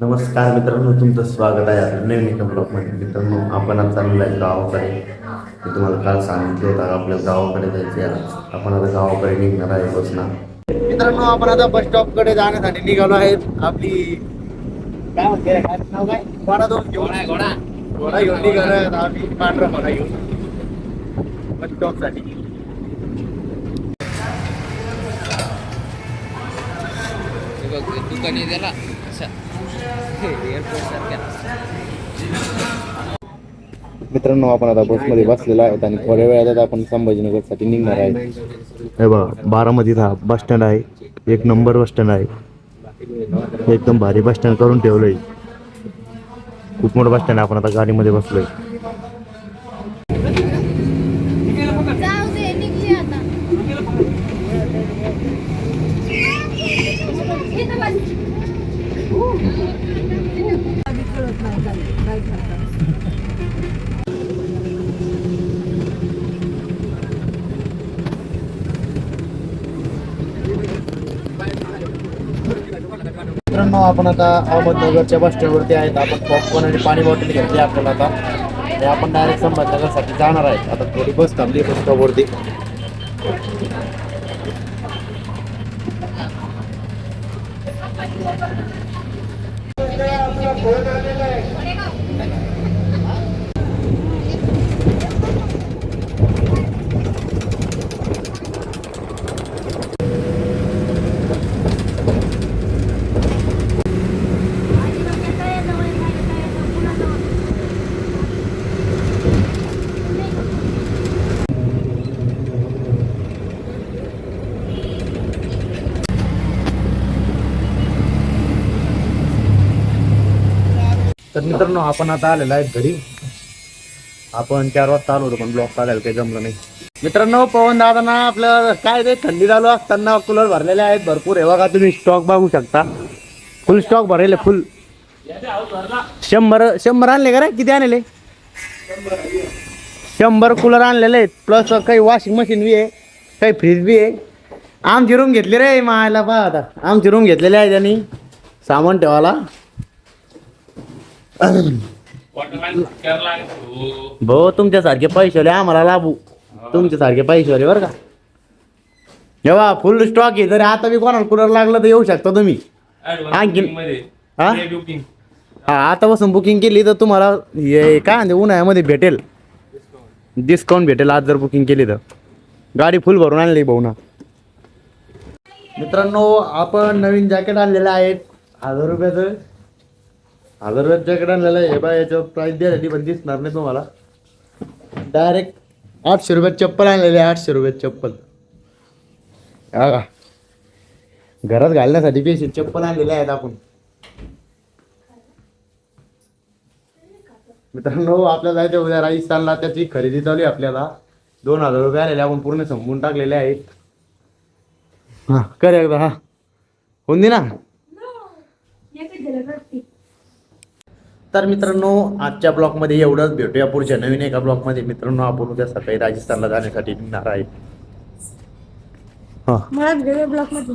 नमस्कार मित्रांनो तुमचं स्वागत आहे आपल्या नवीन एका ब्लॉगमध्ये. मित्रांनो आपण आज चाललेलो आहे गावाकडे. मी तुम्हाला काल सांगितलं होतं आपल्या गावाकडे जायचे आज आपण आता गावाकडे निघणार आहे बसना. मित्रांनो आपण आता बस स्टॉपकडे जाण्यासाठी निघालो आहेत. आपली काय म्हणते काय नाव काय? घोडा दोन घेऊन. घोडा घोडा. घेऊन निघालो आम्ही. पांढरा घोडा घेऊन. बस स्टॉप बघ दुकानी त्याला अशा एअरपोर्ट सारख्या मित्रांनो आपण आता बसमध्ये बसलेलो आहेत आणि थोड्या वेळात आपण संभाजीनगरसाठी निघणार आहे. हे बघा बारामतीत हा बस स्टँड आहे. एक नंबर बस स्टँड आहे. एकदम भारी बस स्टँड करून ठेवलंय. खूप मोठं बस स्टँड आहे. आपण आता गाडीमध्ये बसलोय जाऊ दे निघली आता इथं बस. मित्रांनो आपण आता अहमदनगरच्या बस स्टँडवरती आहेत. आपण पॉपकॉर्न आणि पाणी बॉटल घेतली आपल्याला आता. आणि आपण डायरेक्ट संभाजीनगरसाठी जाणार आहे आता थोडी बस थांबली बस स्टॉपवरती तर मित्रांनो आपण आता आलेलो आहे घरी. आपण चार वाजता आलो होतो पण ब्लॉक काढायला काही जमलं नाही. मित्रांनो पवन दादांना आपलं काय ते थंडी चालू असताना कूलर भरलेले आहेत भरपूर. हे बघा तुम्ही स्टॉक बघू शकता. फुल स्टॉक भरलेले फुल शंभर शंभर आणले का रे? किती आणले? शंभर कूलर आणलेले आहेत. प्लस काही वॉशिंग मशीन बी आहे काही फ्रीज बी आहे. आमची रूम घेतली रे मायला पहा आता आमची रूम घेतलेली आहे त्यांनी. सामान ठेवायला. भाऊ तुमच्यासारखे पैशाले आम्हाला लाभू. तुमच्यासारखे पैशाले बरं का. जेव्हा फुल स्टॉक आहे जरी आता बी कोणाला कूलर लागलं तर येऊ शकता तुम्ही. आणखीन हा? हा आतापासून बुकिंग केली तर तुम्हाला हे काय म्हणते उन्हाळ्यामध्ये भेटेल. डिस्काउंट भेटेल आज जर बुकिंग केली तर. गाडी फुल भरून आणली भाऊ ना. मित्रांनो आपण नवीन जॅकेट आणलेलं आहे. हजार रुपयाचं. हजार रुपयाचं जॅकेट आणलेलं आहे. हे बा याच्यावर प्राईस द्यायसाठी पण दिसणार नाही तुम्हाला. डायरेक्ट आठशे रुपयात चप्पल आणलेले आहे आठशे रुपयात चप्पल. हा का घरात घालण्यासाठी पेशी चप्पल आणलेले आहेत आपण. मित्रांनो आपल्याला जायचं उद्या राजस्थानला त्याची खरेदी चालू आहे आपल्याला. दोन हजार रुपये आलेले आपण पूर्ण संपवून टाकलेले आहेत. हा. कर एकदा हा. होऊन दे ना. तर मित्रांनो आजच्या ब्लॉगमध्ये एवढंच. भेटूया पुढच्या नवीन एका ब्लॉगमध्ये. मित्रांनो आपण उद्या सकाळी राजस्थानला जाण्यासाठी निघणार आहे. हा. मला ब्लॉकमध्ये